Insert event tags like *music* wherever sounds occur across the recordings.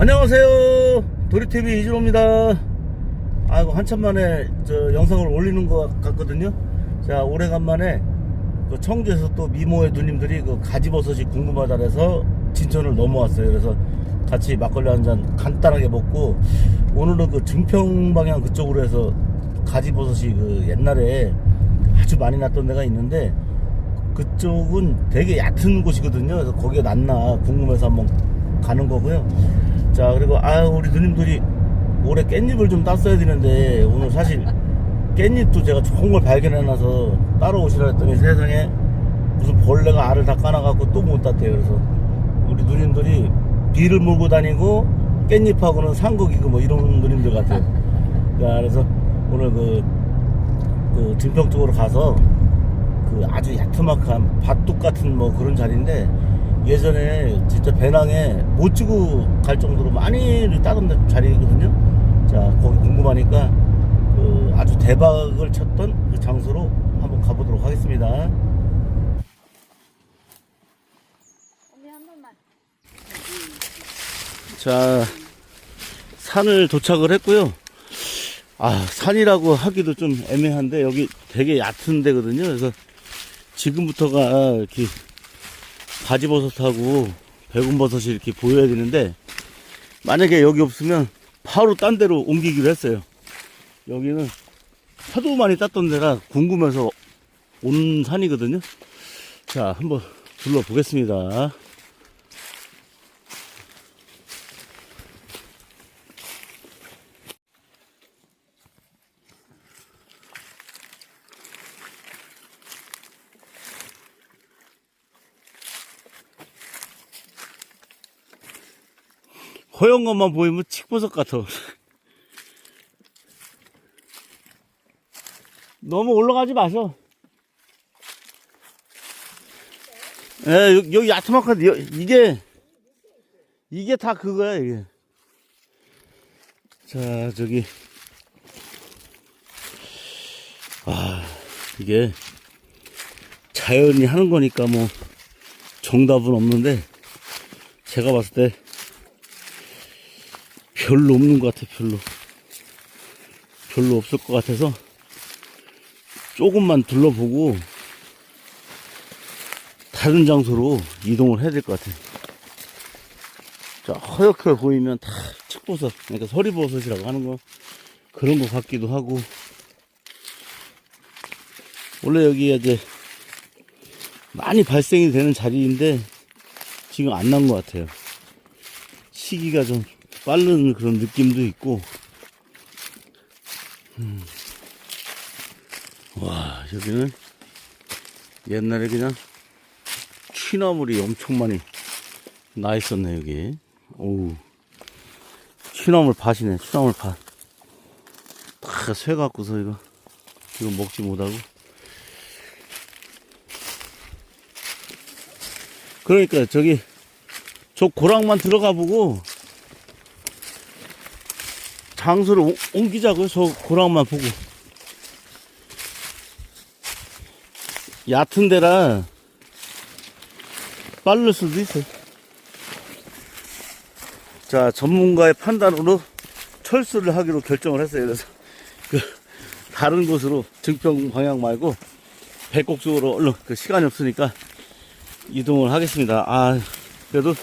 안녕하세요. 도리TV 이준호입니다. 아이고, 한참 만에 저 영상을 올리는 것 같거든요. 자, 오래간만에 그 청주에서 또 미모의 누님들이 그 가지버섯이 궁금하다 해서 진천을 넘어왔어요. 그래서 같이 막걸리 한 잔 간단하게 먹고 오늘은 그 증평 방향 그쪽으로 해서 가지버섯이 그 옛날에 아주 많이 났던 데가 있는데 그쪽은 되게 얕은 곳이거든요. 그래서 거기가 낫나 궁금해서 한번 가는 거고요. 자, 그리고 아 우리 누님들이 올해 깻잎을 좀 땄어야 되는데 오늘 사실 깻잎도 제가 좋은 걸 발견해놔서 따라오시라 했더니 세상에 무슨 벌레가 알을 다 까놔갖고 또 못 땄대요. 그래서 우리 누님들이 비를 몰고 다니고 깻잎하고는 상극이고 뭐 이런 누님들 같아요. 자, 그래서 오늘 그, 그 증평 쪽으로 가서 그 아주 야트막한 밭둑 같은 뭐 그런 자리인데 예전에 진짜 배낭에 못 지고 갈 정도로 많이 따던 자리거든요. 자, 거기 궁금하니까 그 아주 대박을 쳤던 그 장소로 한번 가보도록 하겠습니다. 자, 산을 도착을 했고요. 아, 산이라고 하기도 좀 애매한데 여기 되게 얕은 데거든요. 그래서 지금부터가 이렇게 가지버섯하고 배군버섯이 이렇게 보여야 되는데 만약에 여기 없으면 바로 딴 데로 옮기기로 했어요. 여기는 하도 많이 땄던 데라 궁금해서 온 산이거든요. 자, 한번 둘러보겠습니다. 허연 것만 보이면 칡버섯 같아. 너무 올라가지 마셔. 예, 여기, 여기 야트막한, 여- 이게, 이게 다 그거야, 이게. 자, 저기. 아, 이게, 자연이 하는 거니까 뭐, 정답은 없는데, 제가 봤을 때, 별로 없는 것 같아, 별로. 별로 없을 것 같아서, 조금만 둘러보고, 다른 장소로 이동을 해야 될 것 같아. 자, 허옇게 보이면 다 책버섯, 그러니까 서리버섯이라고 하는 거, 그런 것 같기도 하고, 원래 여기가 이제 많이 발생이 되는 자리인데, 지금 안 난 것 같아요. 시기가 좀 빠른 그런 느낌도 있고, 음. 와, 여기는 옛날에 그냥 취나물이 엄청 많이 나 있었네, 여기. 오우. 취나물 밭이네, 취나물 밭. 다 쇠갖고서 이거, 이거 먹지 못하고. 그러니까 저기, 저 고랑만 들어가 보고, 장소를 옮- 옮기자고요, 저 고랑만 보고. 얕은 데라, 빠를 수도 있어요. 자, 전문가의 판단으로 철수를 하기로 결정을 했어요. 그래서 그 다른 곳으로 증평 방향 말고 백곡 쪽으로 얼른 그 시간이 없으니까 이동을 하겠습니다. 아, 그래도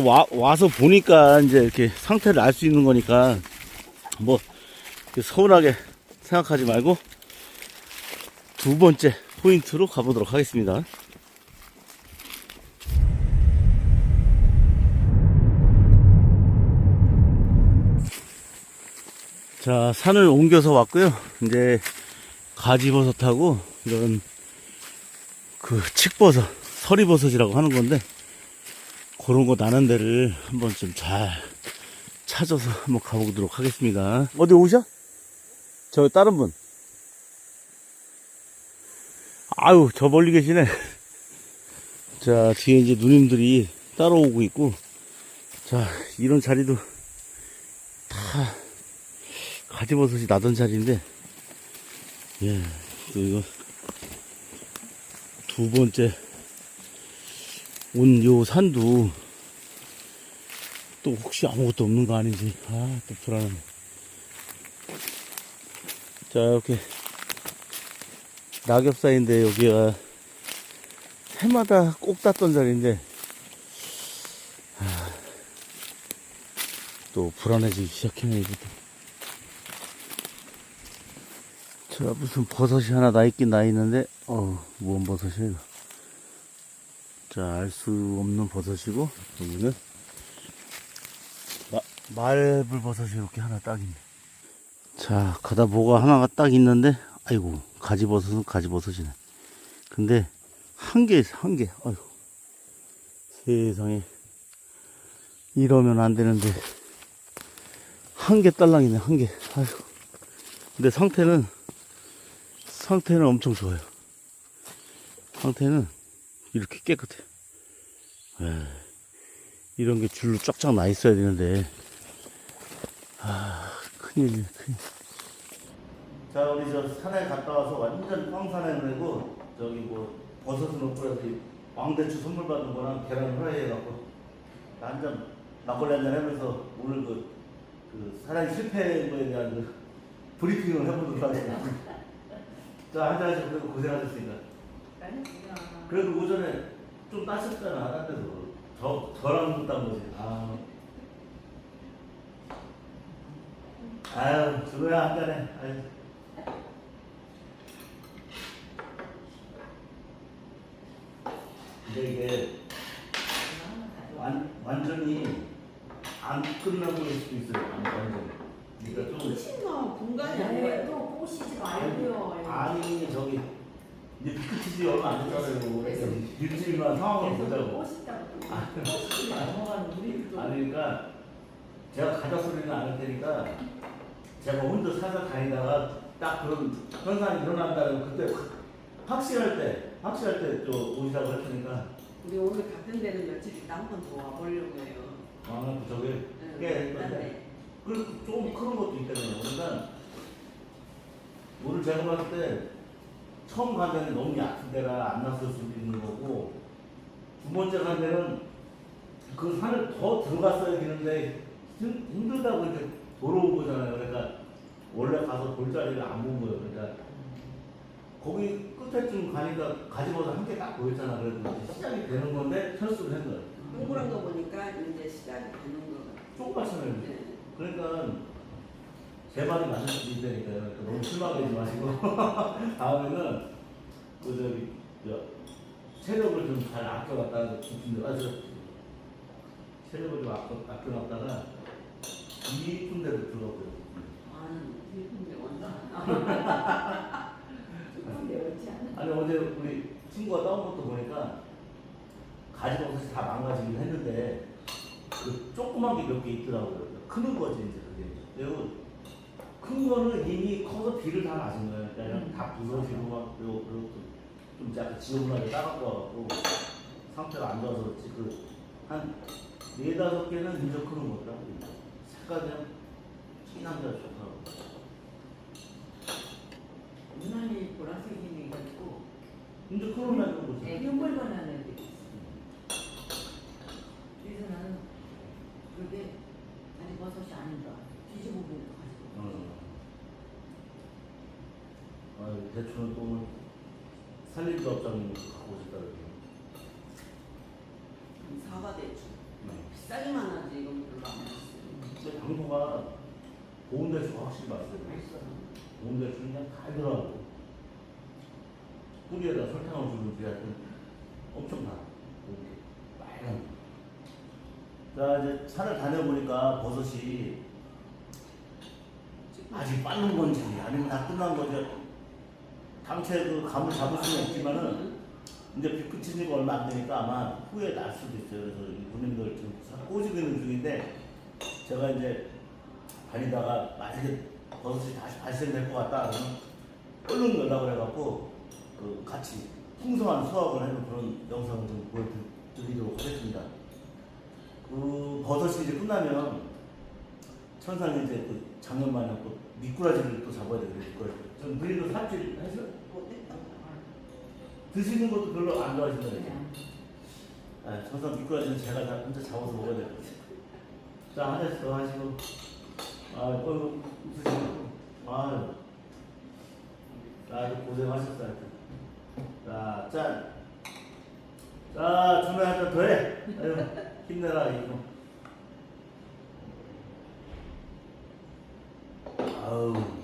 와, 와서 보니까 이제 이렇게 상태를 알 수 있는 거니까 뭐 서운하게 생각하지 말고 두 번째 포인트로 가보도록 하겠습니다. 자, 산을 옮겨서 왔고요. 이제 가지버섯하고 이런 그 칡버섯, 서리버섯이라고 하는 건데 그런 거 나는 데를 한번 좀 잘 찾아서 한번 가보도록 하겠습니다. 어디 오셔? 저 다른 분. 아유, 저 멀리 계시네. 자, 뒤에 이제 누님들이 따라오고 있고, 자, 이런 자리도 다 가지버섯이 나던 자리인데, 예, 또 이거 두 번째 온 요 산도 또 혹시 아무것도 없는 거 아닌지. 아 또 불안하네. 자 이렇게 낙엽사인데 여기가 해마다 꼭 땄던 자리인데 아, 또 불안해지기 시작했네 이부터. 자 무슨 버섯이 하나 나 있긴 나 있는데 어뭔 버섯이야 이거 자 알 수 없는 버섯이고 여기는 마, 말불버섯이 이렇게 하나 딱 있네. 자, 가다 뭐가 하나가 딱 있는데, 아이고, 가지버섯은 가지버섯이네. 근데, 한 개 한 개. 아이고. 세상에. 이러면 안 되는데, 한 개 딸랑이네, 한 개. 아이고. 근데 상태는, 상태는 엄청 좋아요. 상태는 이렇게 깨끗해. 에이. 이런 게 줄로 쫙쫙 나 있어야 되는데 아 큰일이네 큰일 자 우리 저 산에 갔다 와서 완전 꽝산에 보내고 저기 뭐 버섯은 없고 해서 이 왕대추 선물 받은 거랑 계란 후라이 해갖고 한잔 막걸리 한잔 하면서 오늘 그, 그 사랑 실패한 거에 대한 그 브리핑을 해보도록 하겠습니다 *laughs* 자 한잔 하시고 그래도 고생하셨으니까 그래도 오전에 좀 따셨잖아 딴 데서 저, 저랑 못딴 거지 아. 아유 주로야 한잔해 아유. 근데 이게 완, 완전히 안 끝나고 일 수도 있어요 안- 완전히 그러니까 좀 신나 공간이 네, 아니에요. 또 꼬시지 말고요. 아니 저기 이제 비크티지 얼마 안 됐잖아요 일주일만 상황을 보자고. 넘어가는 우리도 아니 그러니까 제가 가자 소리는 안 할 테니까 제가 혼자 살다 다니다가 딱 그런 현상이 일어난다면 그때 확실할 때 확실할 때 또 오시라고 할 테니까. 우리 오늘 같은 데는 며칠 있다 한번 더 와보려고 해요. 아그 저기 응, 꽤딴 데. 그리고 조금 큰 것도 있거든요. 그러니까 오늘 제가 봤을 때 처음 간 데는 너무 얕은 데라 안 났을 수도 있는 거고 두 번째 간 데는 그 산을 더 들어갔어야 되는데 힘- 힘들다고 이렇게 돌아온 거잖아요. 그러니까 원래 가서 볼 자리를 안 본 거예요. 그러니까 거기 끝에쯤 가니까 가지고서 한 개 딱 보였잖아. 그래도 시작이 되는 건데 철수를 한 거예요. 동그란 거 보니까 이제 시작이 되는 거 조금만처럼 같아요. 네. 그러니까 제 말이 맞을 수도 있다니까요. 그러니까 너무 실망하지 마시고 *laughs* 다음에는 그 저기 저 체력을 좀 잘 아껴갔다가 데 가서 체력을 좀 아껴, 아껴놨다가 이쁜 데로 않아? 아니 어제 우리 친구가 따온 것도 보니까 가지버섯이 다 망가지긴 했는데 그 조그만 게 몇 개 있더라고요. 크는 거지 이제 그게. 그리고 큰 거는 이미 커서 비를 다 맞은 거예요. 그러니까 다 부서지고 막 그리고 그리고 좀 약간 지저분하게 따갖고 상태가 안 좋아서 그렇지 그한 네다섯 개는 진짜 크는 거더라고요. 색깔이 그냥 진한 게 좋더라고요. 유난히 보라색이 가지고 근데 크는 날는 거죠. 네, 흉물만 하는 애들이 있어. 그래서 나는 그게 아니 버섯이 아닌가. 뒤집어 보니까 가지고. 어. 아, 대추는 또 오늘 살림도 업장님 갖고 오셨다 그래요. 사과 대추. 네. 비싸기만 하지 이건 별로 안 맛있어요. 근데 당도가 고운 대추가 확실히 맛있어요. 맛있어요. 고운 대추는 그냥 달더라고. 뿌리에다 설탕을 주는지 하여튼 엄청 달아. 이렇게 빨간. 자, 이제 산을 다녀보니까 버섯이 아직 빠른 건지 아니면 다 끝난 건지 당최 그 감을 잡을 수는 없지만은 이제 비끝치지가 얼마 안 되니까 아마 후에 날 수도 있어요. 그래서 이 군인들 지금 꼬시고 있는 중인데 제가 이제 다니다가 만약에 버섯이 다시 발생될 것 같다 그러면 얼른 연락을 해갖고 그 같이 풍성한 수확을 하는 그런 영상을 좀 보여드리도록 하겠습니다. 그 버섯이 이제 끝나면 천상이 이제 그 작년마냥 또 미꾸라지를 또 잡아야 되거든요. 미꾸라지. 좀 누리도 삽질 해서. 드시는 것도 별로 안 좋아하시는 거예요. 그냥. 아, 천상 미꾸라지는 제가 다 혼자 잡아서 먹어야 될 것 같아요. 자, 한 잔씩 더 하시고. 아, 어이구, 웃으시고. 아유. 아주 고생하셨어, 하여튼. 자, 짠. 자, 준호야, 한잔 더 해. 아유, 힘내라, 이거. 아우.